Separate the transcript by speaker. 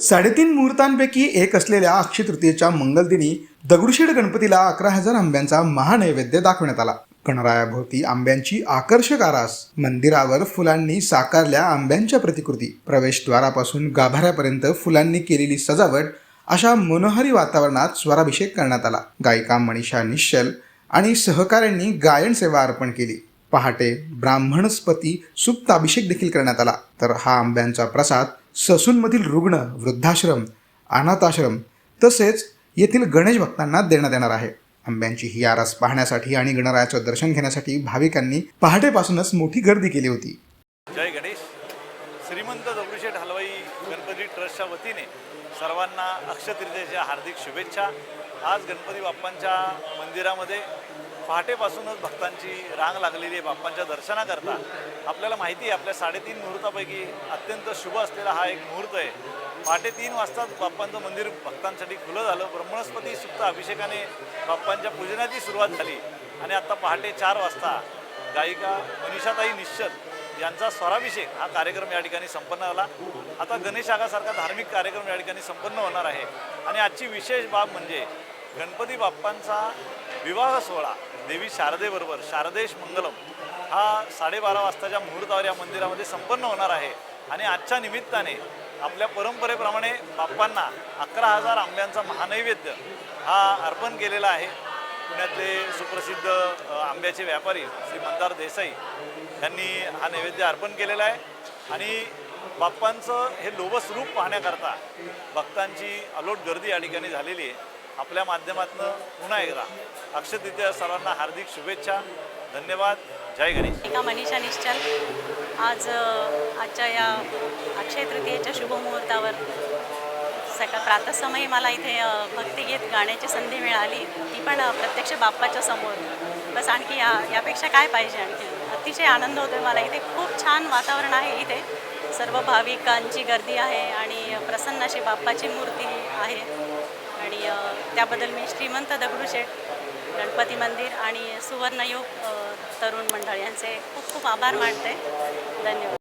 Speaker 1: साडेतीन मुहूर्तांपैकी एक असलेल्या अक्षय तृतीयेच्या मंगलदिनी दगडूशेठ गणपतीला अकरा हजार आंब्यांचा महानैवेद्य दाखवण्यात आला. गणरायाभोवती आंब्यांची आकर्षक आरास. मंदिरावर फुलांनी साकारल्या आंब्यांच्या प्रतिकृती. प्रवेशद्वारापासून गाभाऱ्यापर्यंत फुलांनी केलेली सजावट अशा मनोहरी वातावरणात स्वराभिषेक करण्यात आला. गायिका मनीषा निश्चल आणि सहकाऱ्यांनी गायन सेवा अर्पण केली. पहाटे ब्राह्मणस्पती सुप्त अभिषेक देखील करण्यात आला. तर हा आंब्यांचा प्रसाद ससूनमधील रुग्ण वृद्धाश्रम अनाथाश्रम तसेच येथील गणेश भक्तांना देण्यात येणार आहे. आंब्यांची ही आरास पाहण्यासाठी आणि गणरायाचं दर्शन घेण्यासाठी भाविकांनी पहाटेपासूनच मोठी गर्दी केली होती.
Speaker 2: जय गणेश. श्रीमंत दगडूशेठ हलवाई गणपती ट्रस्टच्या वतीने सर्वांना अक्षतृतीयेच्या हार्दिक शुभेच्छा. आज गणपती बाप्पांच्या मंदिरामध्ये पहाटेपासूनच भक्तांची रांग लागलेली आहे बाप्पांच्या दर्शनाकरता. आपल्याला माहिती आहे आपल्या साडेतीन मुहूर्तापैकी अत्यंत शुभ असलेला हा एक मुहूर्त आहे. पहाटे तीन वाजताच बाप्पांचं मंदिर भक्तांसाठी खुलं झालं. ब्रह्मणस्पती सुप्त अभिषेकाने बाप्पांच्या पूजनाची सुरुवात झाली. आणि आत्ता पहाटे चार वाजता गायिका मनीषाताई निश्चल यांचा स्वराभिषेक हा कार्यक्रम या ठिकाणी संपन्न झाला. आता गणेश आगासारखा धार्मिक कार्यक्रम या ठिकाणी संपन्न होणार आहे. आणि आजची विशेष बाब म्हणजे गणपती बाप्पांचा विवाह सोहळा देवी शारदेबरोबर शारदेश मंगलम हा साडेबारा वाजताच्या मुहूर्तावर या मंदिरामध्ये संपन्न होणार आहे. आणि आजच्या निमित्ताने आपल्या परंपरेप्रमाणे बाप्पांना अकरा हजार आंब्यांचा महानैवेद्य हा अर्पण केलेला आहे. पुण्यातले सुप्रसिद्ध आंब्याचे व्यापारी श्री मंदार देसाई यांनी हा नैवेद्य अर्पण केलेला आहे. आणि बाप्पांचं हे लोभस रूप पाहण्याकरता भक्तांची अलोट गर्दी या ठिकाणी झालेली आहे. आपल्या माध्यमातून पुन्हा एकदा अक्षय तृतीया सर्वांना हार्दिक शुभेच्छा. धन्यवाद. जय गणेश.
Speaker 3: एका मनीषा निश्चल. आज आजच्या या अक्षय तृतीयेच्या शुभमुहूर्तावर सकाळ प्रातःसमयी मला इथे भक्तिगीत गाण्याची संधी मिळाली. ती पण प्रत्यक्ष बाप्पाच्या समोर. बस आणखी या यापेक्षा काय पाहिजे आणखी? अतिशय आनंद होतो मला. इथे खूप छान वातावरण आहे इथे. सर्व भाविकांची गर्दी आहे आणि प्रसन्न अशी बाप्पाची मूर्ती आहे. आणि त्याबद्दल मी श्रीमंत दगडूशेठ गणपती मंदिर आणि सुवर्णयुग तरुण मंडळ यांचे खूप खूप आभार मानते. धन्यवाद.